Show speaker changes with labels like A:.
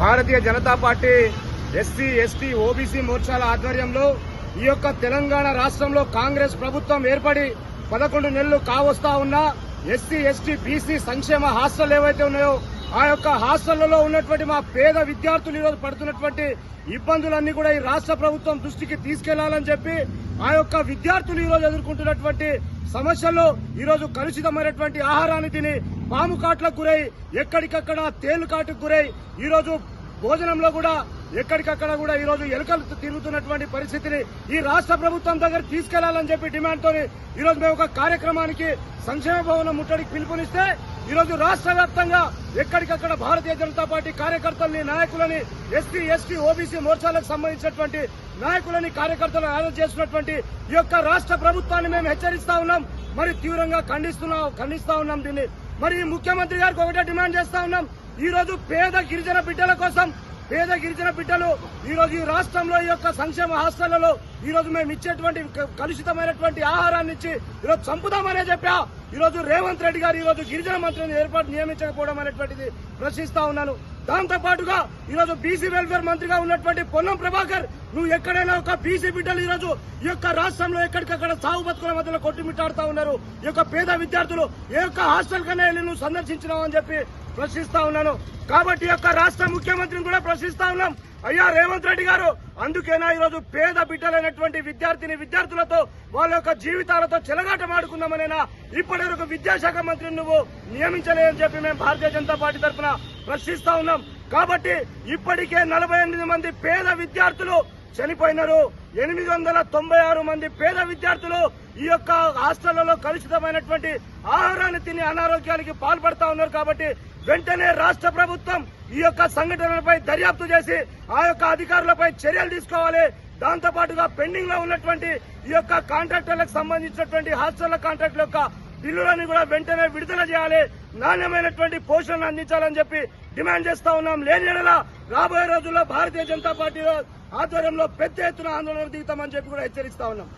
A: Bharatiya Janata party SC ST OBC మోర్చాల ఆధ్వర్యంలో ఈ యొక్క తెలంగాణ రాష్ట్రంలో కాంగ్రెస్ ప్రభుత్వం ఏర్పడి పదకొండు నెలలు కావస్తా ఉన్నా ఎస్సీ ఎస్టీ బీసీ సంక్షేమ హాస్టల్ ఏవైతే ఉన్నాయో ఆ యొక్క హాస్టళ్ళలో ఉన్నటువంటి మా పేద విద్యార్థులు ఈరోజు పడుతున్నటువంటి ఇబ్బందులన్నీ కూడా ఈ రాష్ట్ర ప్రభుత్వం దృష్టికి తీసుకెళ్ళాలని చెప్పి ఆ యొక్క విద్యార్థులు ఈరోజు ఎదుర్కొంటున్నటువంటి సమస్యల్లో ఈరోజు కలుషితమైనటువంటి ఆహారాన్ని తిని పాము కాట్లకు గురై ఎక్కడికక్కడ తేలు కాటుకు గురై ఈరోజు భోజనంలో కూడా ఎక్కడికక్కడ కూడా ఈ రోజు ఎలుకలు తిరుగుతున్నటువంటి పరిస్థితిని ఈ రాష్ట్ర ప్రభుత్వం దగ్గర తీసుకెళ్ళాలని చెప్పి డిమాండ్తో ఈరోజు ఈ రోజు మేము ఒక కార్యక్రమానికి సంక్షేమ భవనం ముట్టడికి పిలుపునిస్తే ఈ రోజు రాష్ట్ర వ్యాప్తంగా ఎక్కడికక్కడ భారతీయ జనతా పార్టీ కార్యకర్తల్ని నాయకులని ఎస్సీ ఎస్టీ ఓబీసీ మోర్చాలకు సంబంధించినటువంటి నాయకులని కార్యకర్తలను అరెస్ట్ చేసినటువంటి ఈ యొక్క రాష్ట్ర ప్రభుత్వాన్ని మేము హెచ్చరిస్తా ఉన్నాం. మరి తీవ్రంగా ఖండిస్తున్నాం ఖండిస్తా ఉన్నాం దీన్ని. మరి ఈ ముఖ్యమంత్రి గారికి ఒకటే డిమాండ్ చేస్తా ఉన్నాం. ఈ రోజు పేద గిరిజన బిడ్డల కోసం పేద గిరిజన బిడ్డలు ఈరోజు ఈ రాష్ట్రంలో ఈ యొక్క సంక్షేమ హాస్టళ్ళలో ఈరోజు మేము ఇచ్చేటువంటి క- కలుషితమైనటువంటి ఆహారాన్ని ఇచ్చి ఈరోజు చంపుదామనే చెప్పా. ఈరోజు రేవంత్ రెడ్డి గారు ఈరోజు గిరిజన మంత్రిని ఏర్పాటు నియమించకపోవడం అనేటువంటిది ప్రశ్నిస్తా ఉన్నాను. దాంతో పాటుగా ఈ రోజు బీసీ వెల్ఫేర్ మంత్రిగా ఉన్నటువంటి పొన్నం ప్రభాకర్ నువ్వు ఎక్కడైనా ఒక బీసీ బిడ్డలు ఈ రోజు ఈ యొక్క రాష్ట్రంలో ఎక్కడికక్కడ సాగు బతుకుల మధ్యలో కొట్టుమిట్టాడుతా ఉన్నారు. ఈ యొక్క పేద విద్యార్థులు ఏ యొక్క హాస్టల్ కన్నా వెళ్ళి నువ్వు సందర్శించినావు అని చెప్పి ప్రశ్నిస్తా ఉన్నాను. కాబట్టి ఈ యొక్క రాష్ట్ర ముఖ్యమంత్రిని కూడా ప్రశ్నిస్తా ఉన్నాం. అయ్యా రేవంత్ రెడ్డి గారు అందుకేనా ఈ రోజు పేద బిడ్డలైనటువంటి విద్యార్థిని విద్యార్థులతో వాళ్ళ యొక్క జీవితాలతో చెలగాటమాడుకుందామనేనా? ఇప్పటి వరకు విద్యాశాఖ మంత్రిని నువ్వు నియమించలేదని చెప్పి మేము భారతీయ జనతా పార్టీ తరఫున ప్రశ్నిస్తా ఉన్నాం. కాబట్టి ఇప్పటికే నలభై ఎనిమిది మంది పేద విద్యార్థులు చనిపోయినారు. ఎనిమిది వందల తొంభై ఆరు మంది పేద విద్యార్థులు ఈ యొక్క హాస్టళ్ళలో కలుషితమైనటువంటి ఆహారాన్ని తిని అనారోగ్యానికి పాల్పడతా ఉన్నారు కాబట్టి వెంటనే రాష్ట్ర ప్రభుత్వం ఈ యొక్క సంఘటనలపై దర్యాప్తు చేసి ఆ యొక్క అధికారులపై చర్యలు తీసుకోవాలి. దాంతో పాటుగా పెండింగ్లో ఉన్నటువంటి ఈ యొక్క కాంట్రాక్టర్లకు సంబంధించినటువంటి హాస్టళ్ళ కాంట్రాక్టుల యొక్క బిల్లులను కూడా వెంటనే విడుదల చేయాలి. నాణ్యమైనటువంటి పోషణను అందించాలని చెప్పి డిమాండ్ చేస్తా ఉన్నాం. లేని యెడల రాబోయే రోజుల్లో భారతీయ జనతా పార్టీ ఆధ్వర్యంలో పెద్ద ఎత్తున ఆందోళన దిగుతామని చెప్పి కూడా హెచ్చరిస్తా ఉన్నాం.